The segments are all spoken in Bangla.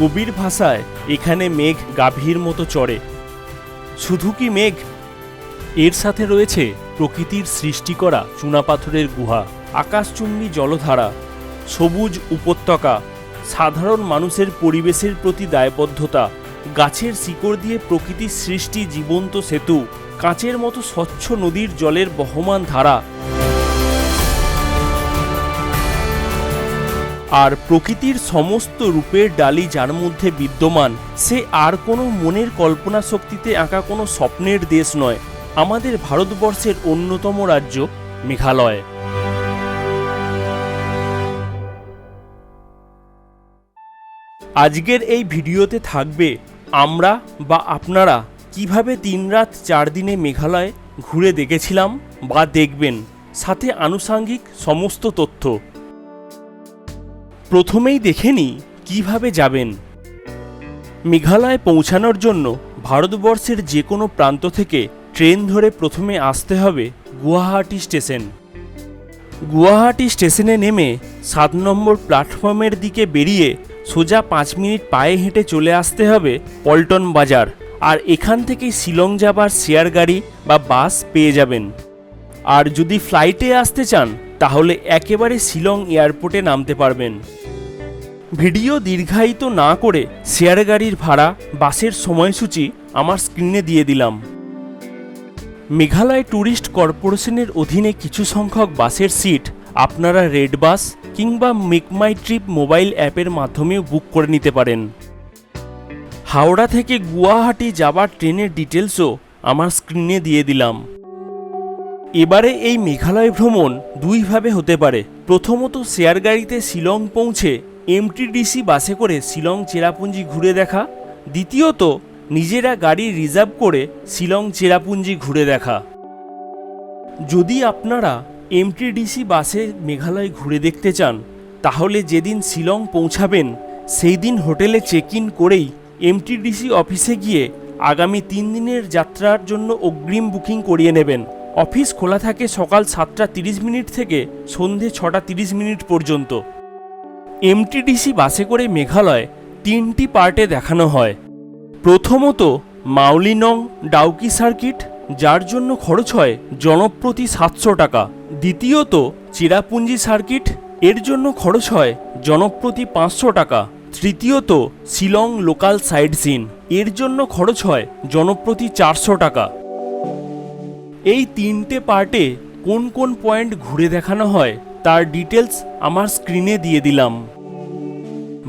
কবির ভাষায় এখানে মেঘ গাভীর মতো চড়ে। শুধু কি মেঘ? এর সাথে রয়েছে প্রকৃতির সৃষ্টি করা চুনাপাথরের গুহা, আকাশচুম্বী জলধারা, সবুজ উপত্যকা, সাধারণ মানুষের পরিবেশের প্রতি দায়বদ্ধতা, গাছের শিকড় দিয়ে প্রকৃতির সৃষ্টি জীবন্ত সেতু, কাঁচের মতো স্বচ্ছ নদীর জলের বহমান ধারা। আর প্রকৃতির সমস্ত রূপের ডালি যার মধ্যে বিদ্যমান, সে আর কোনো মনের কল্পনা শক্তিতে আঁকা কোনো স্বপ্নের দেশ নয়। আমাদের ভারতবর্ষের অন্যতম রাজ্য মেঘালয়। আজকের এই ভিডিওতে থাকবে, আমরা বা আপনারা কীভাবে তিন রাত চার দিনে মেঘালয় ঘুরে দেখেছিলাম বা দেখবেন, সাথে আনুষাঙ্গিক সমস্ত তথ্য। প্রথমেই দেখে নিই কীভাবে যাবেন। মেঘালয় পৌঁছানোর জন্য ভারতবর্ষের যে কোনো প্রান্ত থেকে ট্রেন ধরে প্রথমে আসতে হবে গুয়াহাটি স্টেশন। গুয়াহাটি স্টেশনে নেমে সাত নম্বর প্ল্যাটফর্মের দিকে বেরিয়ে সোজা পাঁচ মিনিট পায়ে হেঁটে চলে আসতে হবে পল্টন বাজার। আর এখান থেকেই শিলং যাবার শেয়ার গাড়ি বা বাস পেয়ে যাবেন। আর যদি ফ্লাইটে আসতে চান, তাহলে একেবারে শিলং এয়ারপোর্টে নামতে পারবেন। ভিডিও দীর্ঘায়িত না করে শেয়ার গাড়ির ভাড়া, বাসের সময়সূচি আমার স্ক্রিনে দিয়ে দিলাম। মেঘালয় ট্যুরিস্ট কর্পোরেশনের অধীনে কিছু সংখ্যক বাসের সিট আপনারা রেড বাস কিংবা মেক মাই ট্রিপ মোবাইল অ্যাপের মাধ্যমেও বুক করে নিতে পারেন। হাওড়া থেকে গুয়াহাটি যাবার ট্রেনের ডিটেলসও আমার স্ক্রিনে দিয়ে দিলাম। এবারে এই মেঘালয় ভ্রমণ দুইভাবে হতে পারে। প্রথমত শেয়ার গাড়িতে শিলং পৌঁছে এমটিডিসি বাসে করে শিলং চেরাপুঞ্জি ঘুরে দেখা। দ্বিতীয়ত, নিজেরা গাড়ি রিজার্ভ করে শিলং চেরাপুঞ্জি ঘুরে দেখা। যদি আপনারা এমটিডিসি বাসে মেঘালয় ঘুরে দেখতে চান, তাহলে যেদিন শিলং পৌঁছাবেন, সেই দিন হোটেলে চেক ইন করেই এমটিডিসি অফিসে গিয়ে আগামী তিন দিনের যাত্রার জন্য অগ্রিম বুকিং করিয়ে নেবেন। অফিস খোলা থাকে সকাল সাতটা তিরিশ মিনিট থেকে সন্ধে ছটা তিরিশ মিনিট পর্যন্ত। এমটিডিসি বাসে করে মেঘালয় তিনটি পার্টে দেখানো হয়। প্রথমত মাউলিনং ডাউকি সার্কিট, যার জন্য খরচ হয় জনপ্রতি সাতশো টাকা। দ্বিতীয়ত, চিরাপুঞ্জি সার্কিট, এর জন্য খরচ হয় জনপ্রতি পাঁচশো টাকা। তৃতীয়ত, শিলং লোকাল সাইড সিন, এর জন্য খরচ হয় জনপ্রতি চারশো টাকা। এই তিনটে পার্টে কোন কোন পয়েন্ট ঘুরে দেখানো হয়? তার ডিটেলস আমার স্ক্রিনে দিয়ে দিলাম।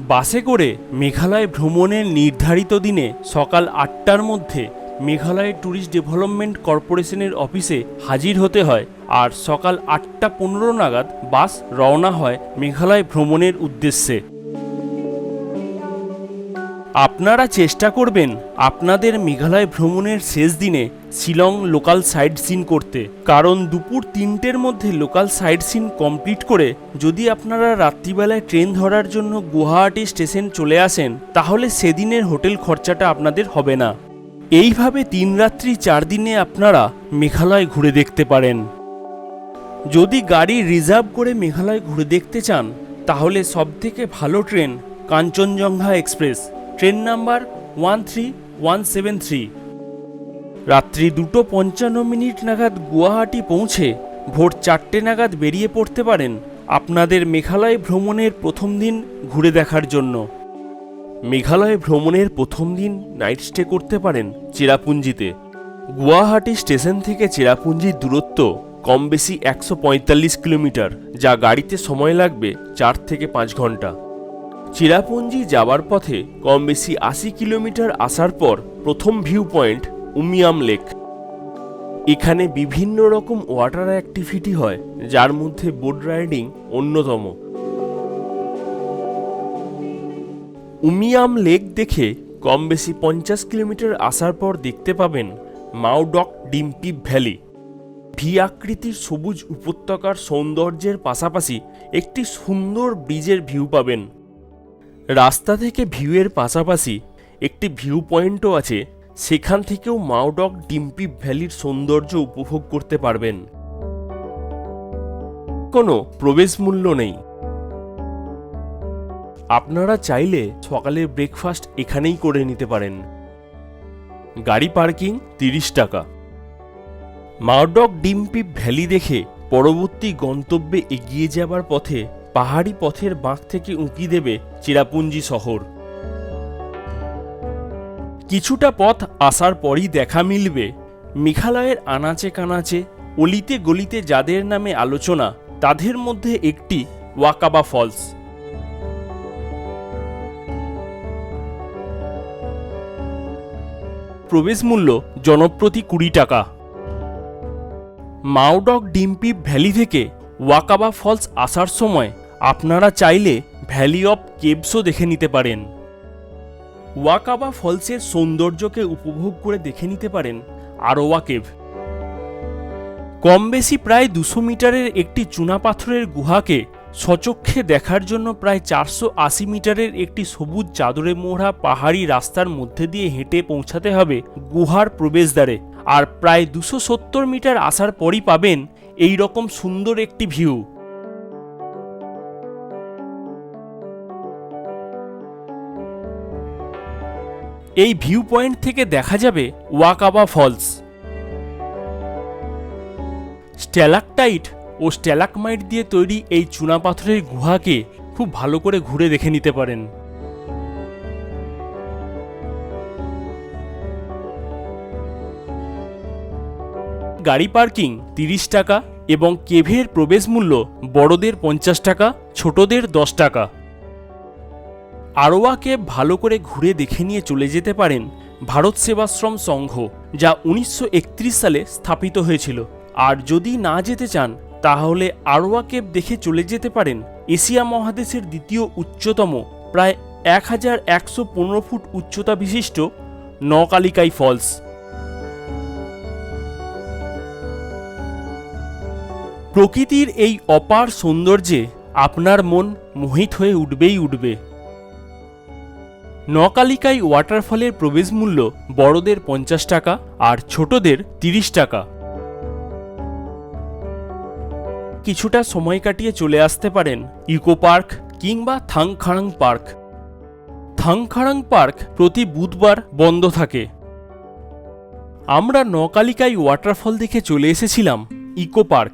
বাসে করে মেঘালয় ভ্রমণের নির্ধারিত দিনে সকাল আটটার মধ্যে মেঘালয় ট্যুরিস্ট ডেভেলপমেন্ট কর্পোরেশনের অফিসে হাজির হতে হয় আর সকাল আটটা পনেরো নাগাদ বাস রওনা হয় মেঘালয় ভ্রমণের উদ্দেশ্যে। আপনারা চেষ্টা করবেন আপনাদের মেঘালয় ভ্রমণের শেষ দিনে শিলং লোকাল সাইট সিন করতে। কারণ দুপুর তিনটের মধ্যে লোকাল সাইট সিন কমপ্লিট করে যদি আপনারা রাত্রিবেলায় ট্রেন ধরার জন্য গুয়াহাটি স্টেশন চলে আসেন, তাহলে সেদিনের হোটেল খরচাটা আপনাদের হবে না। এইভাবে তিন রাত্রি চার দিনে আপনারা মেঘালয় ঘুরে দেখতে পারেন। যদি গাড়ি রিজার্ভ করে মেঘালয় ঘুরে দেখতে চান, তাহলে সবথেকে ভালো train Kanchenjunga express. Train number one three one seven three. রাত্রি দুটো পঞ্চান্ন মিনিট নাগাদ গুয়াহাটি পৌঁছে ভোর চারটে নাগাদ বেরিয়ে পড়তে পারেন আপনাদের মেঘালয় ভ্রমণের প্রথম দিন ঘুরে দেখার জন্য। মেঘালয় ভ্রমণের প্রথম দিন নাইট স্টে করতে পারেন চেরাপুঞ্জিতে। গুয়াহাটি স্টেশন থেকে চেরাপুঞ্জির দূরত্ব কম বেশি একশো পঁয়তাল্লিশ কিলোমিটার, যা গাড়িতে সময় লাগবে চার থেকে পাঁচ ঘণ্টা। চিরাপুঞ্জি যাওয়ার পথে কম বেশি আশি কিলোমিটার আসার পর প্রথম ভিউ পয়েন্ট উমিয়াম লেক। এখানে বিভিন্ন রকম ওয়াটার অ্যাক্টিভিটি হয়, যার মধ্যে বোট রাইডিং অন্যতম। উমিয়াম লেক দেখে কম বেশি পঞ্চাশ কিলোমিটার আসার পর দেখতে পাবেন মাউডক ডিম্পি ভ্যালি। ভি আকৃতির সবুজ উপত্যকার সৌন্দর্যের পাশাপাশি একটি সুন্দর ব্রিজের ভিউ পাবেন। রাস্তা থেকে ভিউয়ের পাশাপাশি একটি ভিউ পয়েন্টও আছে। সেখান থেকেও মাওডক ডিম্পি ভ্যালির সৌন্দর্য উপভোগ করতে পারবেন। কোনো প্রবেশ মূল্য নেই। আপনারা চাইলে সকালের ব্রেকফাস্ট এখানেই করে নিতে পারেন। গাড়ি পার্কিং তিরিশ টাকা। মাওডক ডিম্পি ভ্যালি দেখে পরবর্তী গন্তব্যে এগিয়ে যাবার পথে পাহাড়ি পথের বাঁক থেকে উঁকি দেবে চিরাপুঞ্জি শহর। কিছুটা পথ আসার পরই দেখা মিলবে। মেঘালয়ের আনাচে কানাচে, অলিতে গলিতে যাদের নামে আলোচনা, তাদের মধ্যে একটি ওয়াকাবা ফলস। প্রবেশ মূল্য জনপ্রতি কুড়ি টাকা। মাওডক ডিম্পি ভ্যালি থেকে ওয়াকাবা ফলস আসার সময় আপনারা চাইলে ভ্যালি অফ কেবসও দেখে নিতে পারেন। ওয়াকাবা ফলসের সৌন্দর্যকে উপভোগ করে দেখে নিতে পারেন আরোয়া কেভ। কম বেশি প্রায় দুশো মিটারের একটি চুনাপাথরের গুহাকে সচক্ষে দেখার জন্য প্রায় চারশো আশি মিটারের একটি সবুজ চাদরে মোড়া পাহাড়ি রাস্তার মধ্যে দিয়ে হেঁটে পৌঁছাতে হবে গুহার প্রবেশদ্বারে। আর প্রায় দুশো সত্তর মিটার আসার পরই পাবেন এই রকম সুন্দর একটি ভিউ। এই ভিউ পয়েন্ট থেকে দেখা যাবে ওয়াকাবা ফলস স্ট্যালাকটাইট ও স্ট্যালাকমাইট দিয়ে তৈরি এই চুনাপাথরের গুহাকে খুব ভালো করে ঘুরে দেখে নিতে পারেন। গাড়ি পার্কিং তিরিশ টাকা এবং কেভের প্রবেশ মূল্য বড়দের পঞ্চাশ টাকা, ছোটদের দশ টাকা। আরোয়াকে ভালো করে ঘুরে দেখে নিয়ে চলে যেতে পারেন ভারত সেবাশ্রম সংঘ, যা উনিশশো একত্রিশ সালে স্থাপিত হয়েছিল। আর যদি না যেতে চান, তাহলে আরোয়া কেব দেখে চলে যেতে পারেন এশিয়া মহাদেশের দ্বিতীয় উচ্চতম, প্রায় এক হাজার একশো পনেরো ফুট উচ্চতা বিশিষ্ট নকালিকাই ফলস। প্রকৃতির এই অপার সৌন্দর্যে আপনার মন মোহিত হয়ে উঠবেই উঠবে। নকালিকাই ওয়াটারফলের প্রবেশ মূল্য বড়দের পঞ্চাশ টাকা আর ছোটদের তিরিশ টাকা। কিছুটা সময় কাটিয়ে চলে আসতে পারেন ইকো পার্ক কিংবা থাংখারাং পার্ক। থাংখারাং পার্ক প্রতি বুধবার বন্ধ থাকে। আমরা নকালিকাই ওয়াটারফল দেখে চলে এসেছিলাম ইকো পার্ক।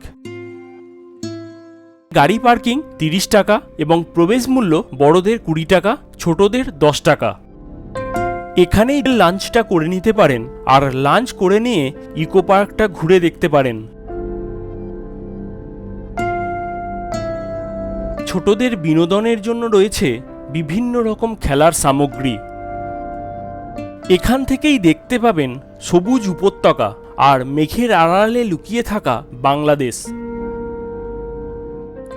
গাড়ি পার্কিং তিরিশ টাকা এবং প্রবেশ মূল্য বড়দের কুড়ি টাকা, ছোটদের দশ টাকা। এখানেই লাঞ্চটা করে নিতে পারেন আর লাঞ্চ করে নিয়ে ইকো পার্কটা ঘুরে দেখতে পারেন। ছোটদের বিনোদনের জন্য রয়েছে বিভিন্ন রকম খেলার সামগ্রী। এখান থেকেই দেখতে পাবেন সবুজ উপত্যকা আর মেঘের আড়ালে লুকিয়ে থাকা বাংলাদেশ।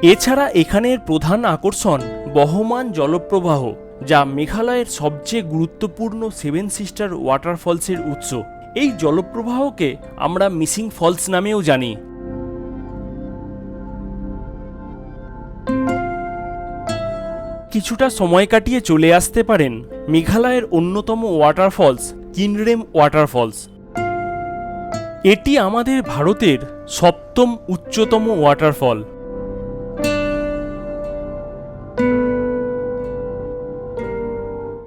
এছাড়া এখানের প্রধান আকর্ষণ বহমান জলপ্রবাহ, যা মেঘালয়ের সবচেয়ে গুরুত্বপূর্ণ সেভেন সিস্টার ওয়াটারফলসের উৎস। এই জলপ্রবাহকে আমরা মিসিং ফলস নামেও জানি। কিছুটা সময় কাটিয়ে চলে আসতে পারেন মেঘালয়ের অন্যতম ওয়াটারফলস, কিনরেম ওয়াটারফলস। এটি আমাদের ভারতের সপ্তম উচ্চতম ওয়াটারফল।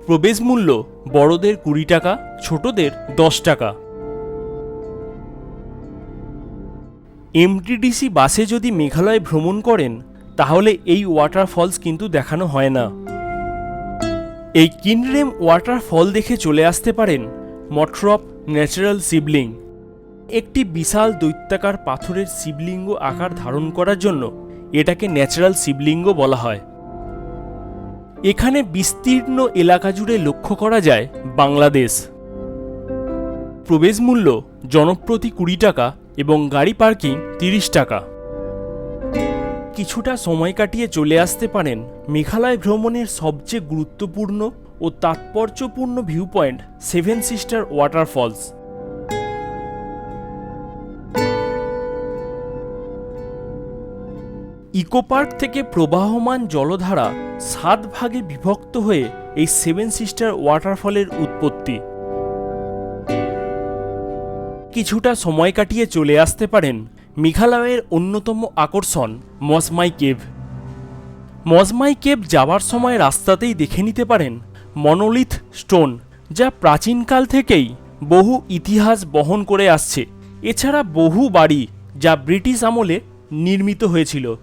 প্রবেশ মূল্য বড়দের কুড়ি টাকা, ছোটদের দশ টাকা। এমটিডিসি বাসে যদি মেঘালয় ভ্রমণ করেন, তাহলে এই ওয়াটারফলস কিন্তু দেখানো হয় না। এই কিনরেম ওয়াটারফল দেখে চলে আসতে পারেন মট্রপ ন্যাচারাল শিবলিং। একটি বিশাল দৈত্যাকার পাথরের শিবলিঙ্গ আকার ধারণ করার জন্য এটাকে ন্যাচারাল শিবলিঙ্গ বলা হয়। এখানে বিস্তীর্ণ এলাকা জুড়ে লক্ষ্য করা যায় বাংলাদেশ। প্রবেশ মূল্য জনপ্রতি কুড়ি টাকা এবং গাড়ি পার্কিং তিরিশ টাকা। কিছুটা সময় কাটিয়ে চলে আসতে পারেন মেঘালয় ভ্রমণের সবচেয়ে গুরুত্বপূর্ণ ও তাৎপর্যপূর্ণ view point seven sister waterfalls eco park থেকে প্রবাহমান জলধারা সাত ভাগে বিভক্ত হয়ে এই সেভেন সিস্টার ওয়াটারফলের উৎপত্তি। কিছুটা সময় কাটিয়ে চলে আসতে পারেন মেঘালয়ের অন্যতম আকর্ষণ মসমাই কেভ। মজমাই কেভ যাওয়ার সময় রাস্তাতেই দেখে নিতে পারেন মনোলিথ স্টোন, যা প্রাচীনকাল থেকেই বহু ইতিহাস বহন করে আসছে। এছাড়া বহু বাড়ি যা ব্রিটিশ আমলে নির্মিত হয়েছিল।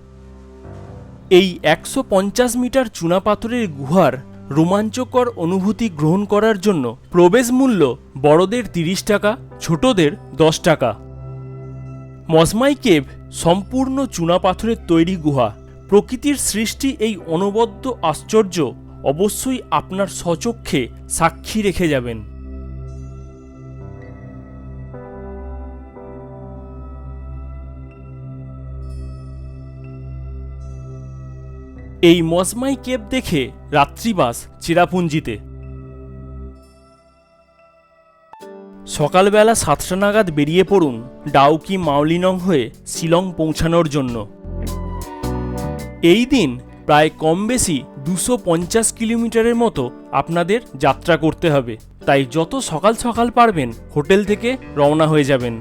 এই একশো পঞ্চাশ মিটার চুনাপাথরের গুহার রোমাঞ্চকর অনুভূতি গ্রহণ করার জন্য প্রবেশ মূল্য বড়দের তিরিশ টাকা, ছোটদের দশ টাকা। মজমাই কেভ সম্পূর্ণ চুনাপাথরের তৈরি গুহা। প্রকৃতির সৃষ্টি এই অনবদ্য আশ্চর্য অবশ্যই আপনার স্বচক্ষে সাক্ষী রেখে যাবেন। এই মজমাই কেব দেখে রাত্রিবাস চেরাপুঞ্জিতে। সকালবেলা সাতটা নাগাদ বেরিয়ে পড়ুন ডাউকি মাওলিনং হয়ে শিলং পৌঁছানোর জন্য। এই দিন প্রায় কম বেশি দুশো পঞ্চাশ কিলোমিটারের মতো আপনাদের যাত্রা করতে হবে। তাই যত সকাল সকাল পারবেন হোটেল থেকে রওনা হয়ে যাবেন।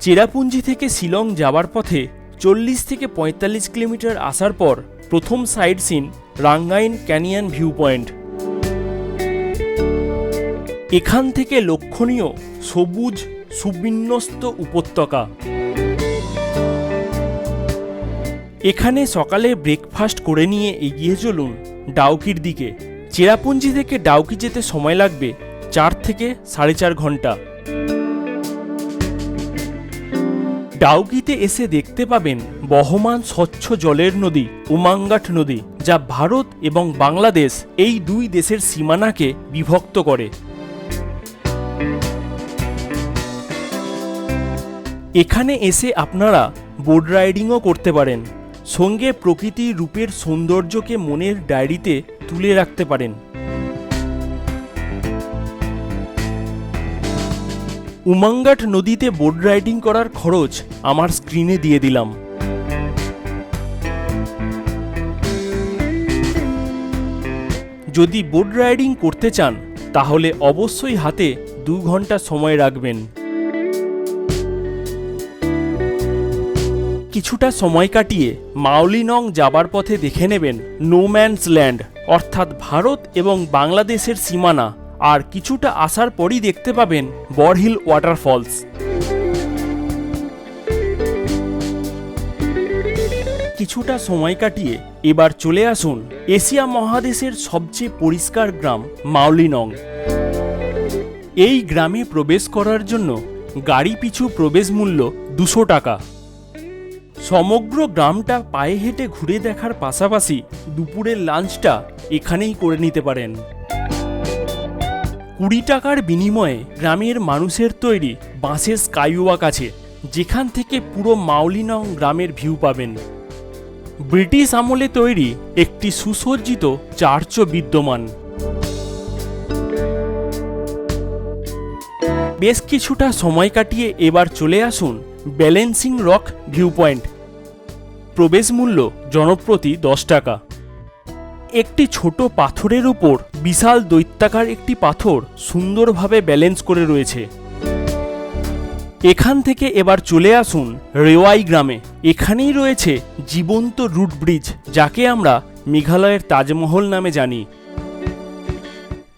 চেরাপুঞ্জি থেকে শিলং যাওয়ার পথে চল্লিশ থেকে পঁয়তাল্লিশ কিলোমিটার আসার পর প্রথম সাইড সিন রাঙ্গাইন ক্যানিয়ন ভিউ পয়েন্ট এখান থেকে লক্ষণীয় সবুজ, সুবিন্যস্ত উপত্যকা। এখানে সকালে ব্রেকফাস্ট করে নিয়ে এগিয়ে চলুন ডাউকির দিকে। চেরাপুঞ্জি থেকে ডাউকি যেতে সময় লাগবে চার থেকে সাড়ে চার ঘণ্টা। ডাউকিতে এসে দেখতে পাবেন বহমান স্বচ্ছ জলের নদী, উমাঙ্গাট নদী, যা ভারত এবং বাংলাদেশ এই দুই দেশের সীমানাকে বিভক্ত করে। এখানে এসে আপনারা বোট রাইডিংও করতে পারেন। সঙ্গে প্রকৃতির রূপের সৌন্দর্যকে মনের ডায়েরিতে তুলে রাখতে পারেন। উমাঙ্গাট নদীতে বোট রাইডিং করার খরচ আমার স্ক্রিনে দিয়ে দিলাম। যদি বোট রাইডিং করতে চান, তাহলে অবশ্যই হাতে দু ঘণ্টা সময় রাখবেন। কিছুটা সময় কাটিয়ে মাওলিনং যাবার পথে দেখে নেবেন নোম্যান্স ল্যান্ড, অর্থাৎ ভারত এবং বাংলাদেশের সীমানা। আর কিছুটা আসার পরই দেখতে পাবেন বরহিল ওয়াটারফলস। কিছুটা সময় কাটিয়ে এবার চলে আসুন এশিয়া মহাদেশের সবচেয়ে পরিষ্কার গ্রাম মাওলিনং। এই গ্রামে প্রবেশ করার জন্য গাড়ি পিছু প্রবেশ মূল্য দুশো টাকা। সমগ্র গ্রামটা পায়ে হেঁটে ঘুরে দেখার পাশাপাশি দুপুরের লাঞ্চটা এখানেই করে নিতে পারেন। কুড়ি টাকার বিনিময়ে গ্রামের মানুষের তৈরি বাঁশের স্কাইওয়াক আছে, যেখান থেকে পুরো মাউলিনং গ্রামের ভিউ পাবেন। ব্রিটিশ আমলে তৈরি একটি সুসজ্জিত চার্চও বিদ্যমান। বেশ কিছুটা সময় কাটিয়ে এবার চলে আসুন ব্যালেন্সিং রক ভিউ পয়েন্ট। প্রবেশ মূল্য জনপ্রতি দশ টাকা। একটি ছোট পাথরের উপর বিশাল দৈত্যাকার একটি পাথর সুন্দরভাবে ব্যালেন্স করে রয়েছে। এখান থেকে এবার চলে আসুন রেওয়াই গ্রামে। এখানেই রয়েছে জীবন্ত রুট ব্রিজ, যাকে আমরা মেঘালয়ের তাজমহল নামে জানি।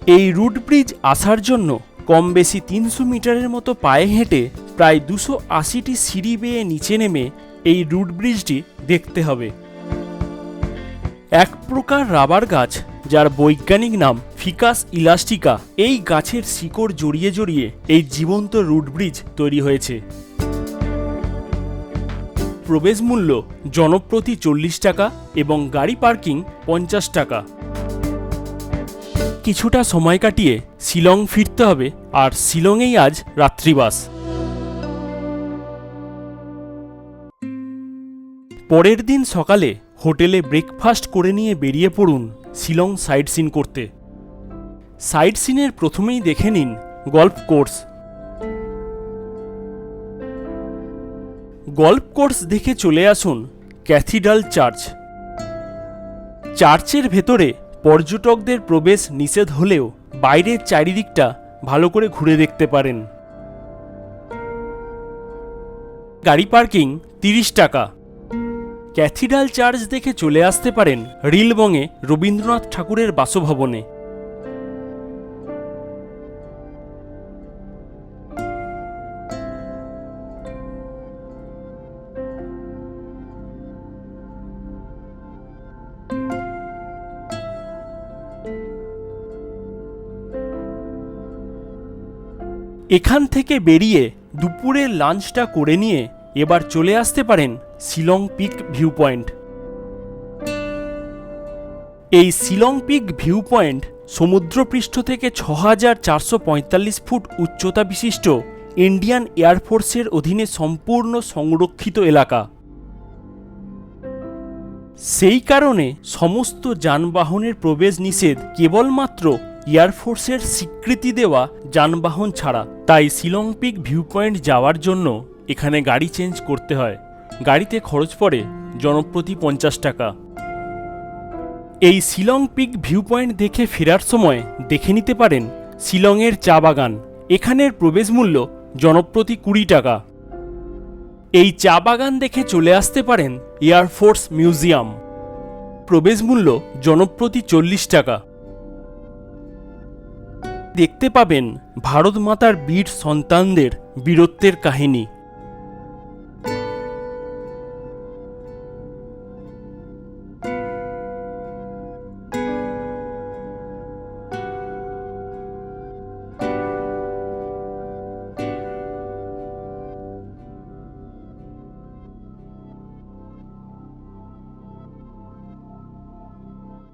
এই রুট ব্রিজ আসার জন্য কম বেশি তিনশো মিটারের মতো পায়ে হেঁটে প্রায় দুশো আশিটি সিঁড়ি বেয়ে নিচে নেমে এই রুট ব্রিজটি দেখতে হবে। এক প্রকার রাবার গাছ যার বৈজ্ঞানিক নাম ফিকাস ইলাস্টিকা, এই গাছের শিকড় জড়িয়ে জড়িয়ে এই জীবন্ত রুট ব্রিজ তৈরি হয়েছে। প্রবেশ মূল্য জনপ্রতি চল্লিশ টাকা এবং গাড়ি পার্কিং পঞ্চাশ টাকা। কিছুটা সময় কাটিয়ে শিলং ফিরতে হবে, আর শিলংয়েই আজ রাত্রিবাস। পরের দিন সকালে হোটেলে ব্রেকফাস্ট করে নিয়ে বেরিয়ে পড়ুন শিলং সাইট সিন করতে। সাইট সিনের প্রথমেই দেখে নিন গল্ফ কোর্স। গল্ফ কোর্স দেখে চলে আসুন ক্যাথিড্রাল চার্চ। চার্চের ভেতরে পর্যটকদের প্রবেশ নিষেধ হলেও বাইরের চারিদিকটা ভালো করে ঘুরে দেখতে পারেন। গাড়ি পার্কিং তিরিশ টাকা। ক্যাথিড্রাল চার্চ দেখে চলে আসতে পারেন রিলবংয়ে রবীন্দ্রনাথ ঠাকুরের বাসভবনে। এখান থেকে বেরিয়ে দুপুরের লাঞ্চটা করে নিয়ে এবার চলে আসতে পারেন শিলং পিক ভিউ পয়েন্ট এই শিলং পিক ভিউ পয়েন্ট সমুদ্রপৃষ্ঠ থেকে ছ হাজার চারশো ফুট উচ্চতা বিশিষ্ট ইন্ডিয়ান এয়ারফোর্সের অধীনে সম্পূর্ণ সংরক্ষিত এলাকা। সেই কারণে সমস্ত যানবাহনের প্রবেশ নিষেধ কেবলমাত্র এয়ারফোর্সের স্বীকৃতি দেওয়া যানবাহন ছাড়া। তাই শিলং পিক ভিউ পয়েন্ট যাওয়ার জন্য এখানে গাড়ি চেঞ্জ করতে হয়। গাড়িতে খরচ পড়ে জনপ্রতি পঞ্চাশ টাকা। এই শিলং পিক ভিউ পয়েন্ট দেখে ফেরার সময় দেখে নিতে পারেন শিলংয়ের চা বাগান। এখানের প্রবেশ মূল্য জনপ্রতি কুড়ি টাকা। এই চা বাগান দেখে চলে আসতে পারেন এয়ারফোর্স মিউজিয়াম। প্রবেশ মূল্য জনপ্রতি চল্লিশ টাকা। দেখতে পাবেন ভারত মাতার বীর সন্তানদের বীরত্বের কাহিনী।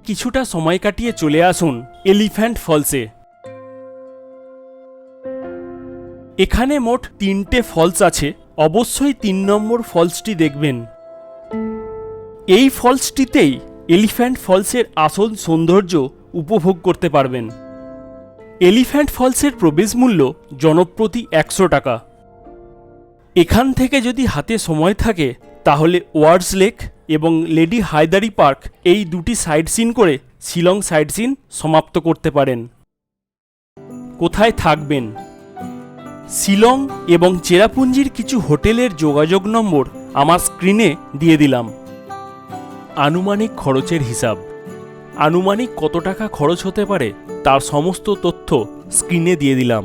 কিছুটা সময় কাটিয়ে চলে আসুন এলিফ্যান্ট ফলসে। এখানে মোট তিনটে ফলস আছে, অবশ্যই তিন নম্বর ফলসটি দেখবেন। এই ফলসটিতেই এলিফ্যান্ট ফলসের আসল সৌন্দর্য উপভোগ করতে পারবেন। এলিফ্যান্ট ফলসের প্রবেশ মূল্য জনপ্রতি একশো টাকা। এখান থেকে যদি হাতে সময় থাকে তাহলে ওয়ার্ডস লেক এবং লেডি হায়দারি পার্ক এই দুটি সাইড সিন করে শিলং সাইড সিন সমাপ্ত করতে পারেন। কোথায় থাকবেন? শিলং এবং চেরাপুঞ্জির কিছু হোটেলের যোগাযোগ নম্বর আমার স্ক্রিনে দিয়ে দিলাম। আনুমানিক খরচের হিসাব। আনুমানিক কত টাকা খরচ হতে পারে তার সমস্ত তথ্য স্ক্রিনে দিয়ে দিলাম।